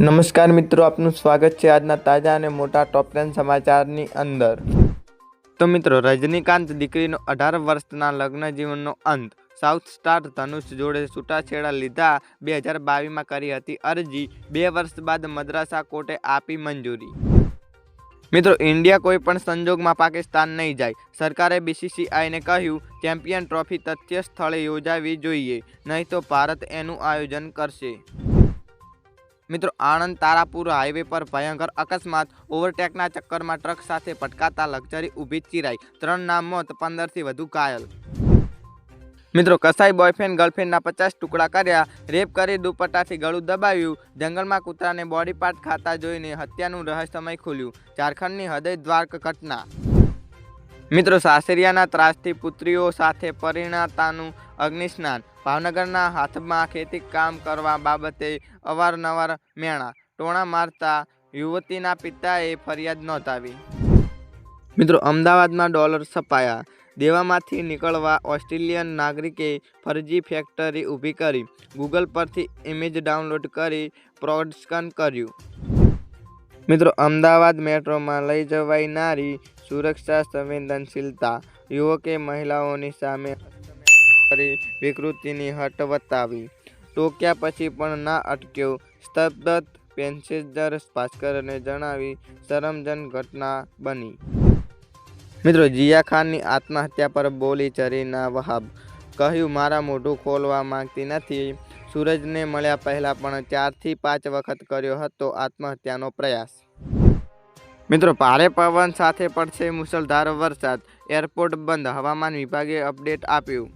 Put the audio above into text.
નમસ્કાર મિત્રો, આપનું સ્વાગત છે આજના તાજા અને મોટા ટોપ ટેન સમાચારની અંદર. તો મિત્રો, રજનીકાંત દીકરીનો અઢાર વર્ષના લગ્ન જીવનનો અંત. સાઉથ સ્ટાર ધનુષ જોડે છૂટાછેડા લીધા બે હજાર બાવીસમાં કરી હતી અરજી. બે વર્ષ બાદ મદ્રાસા કોર્ટે આપી મંજૂરી. મિત્રો, ઇન્ડિયા કોઈ પણ સંજોગમાં પાકિસ્તાન નહીં જાય. સરકારે બીસીસીઆઈને કહ્યું, ચેમ્પિયન ટ્રોફી તથ્ય સ્થળે યોજાવી જોઈએ. નહીં તો ભારત એનું આયોજન કરશે. મિત્રો, આણંદ તારાપુર હાઈવે પર ભયંકર અકસ્માત. ઓવરટેકના ચક્કરમાં ટ્રક સાથે પટકાતા લક્ઝરી ઊભી ચીરાઈ. ત્રણના મોત, પંદરથી વધુ ઘાયલ. મિત્રો, કસાઈ બોયફ્રેન્ડ ગર્લફ્રેન્ડના પચાસ ટુકડા કર્યા. રેપ કરી દુપટ્ટાથી ગળું દબાવ્યું. જંગલમાં કૂતરાને બોડી પાર્ટ ખાતા જોઈને હત્યાનું રહસ્યમય ખુલ્યું. ઝારખંડની હૃદય દ્વારક ઘટના. મિત્રો, સાસરિયાના ત્રાસથી પુત્રીઓ સાથે પરિણાતાનું અગ્નિસ્નાન, ભાવનગરના હાથમાં ખેતી કામ કરવા બાબતે અવારનવાર મેણા ટોણા મારતા યુવતીના પિતાએ ફરિયાદ નોંધાવી. મિત્રો, અમદાવાદમાં ડોલર છપાયા. દેવામાંથી નીકળવા ઓસ્ટ્રેલિયન નાગરિકે ફરજી ફેક્ટરી ઊભી કરી. ગૂગલ પરથી ઇમેજ ડાઉનલોડ કરી પ્રોડસ્કન કર્યું. મિત્રો, અમદાવાદ મેટ્રોમાં લઈ જવાનારી સુરક્ષા સંવેદનશીલતા. યુવકે મહિલાઓની સામે કરી વિકૃતિની હટ વતાવી. ટોક્યા પછી પણ ના અટક્યો. સ્તબ્ધ પેસેન્જર ભાસ્કરને જણાવી શરમજન ઘટના બની. મિત્રો, જિયા ખાનની આત્મહત્યા પર બોલી ચરીના વહાબ. કહ્યું, મારા મોઢું ખોલવા માંગતી નથી. સૂરજને મળ્યા પહેલાં પણ ચારથી પાંચ વખત કર્યો હતો આત્મહત્યાનો પ્રયાસ. મિત્રો, ભારે પવન સાથે પડશે મુસળધાર વરસાદ. એરપોર્ટ બંધ. હવામાન વિભાગે અપડેટ આપ્યું.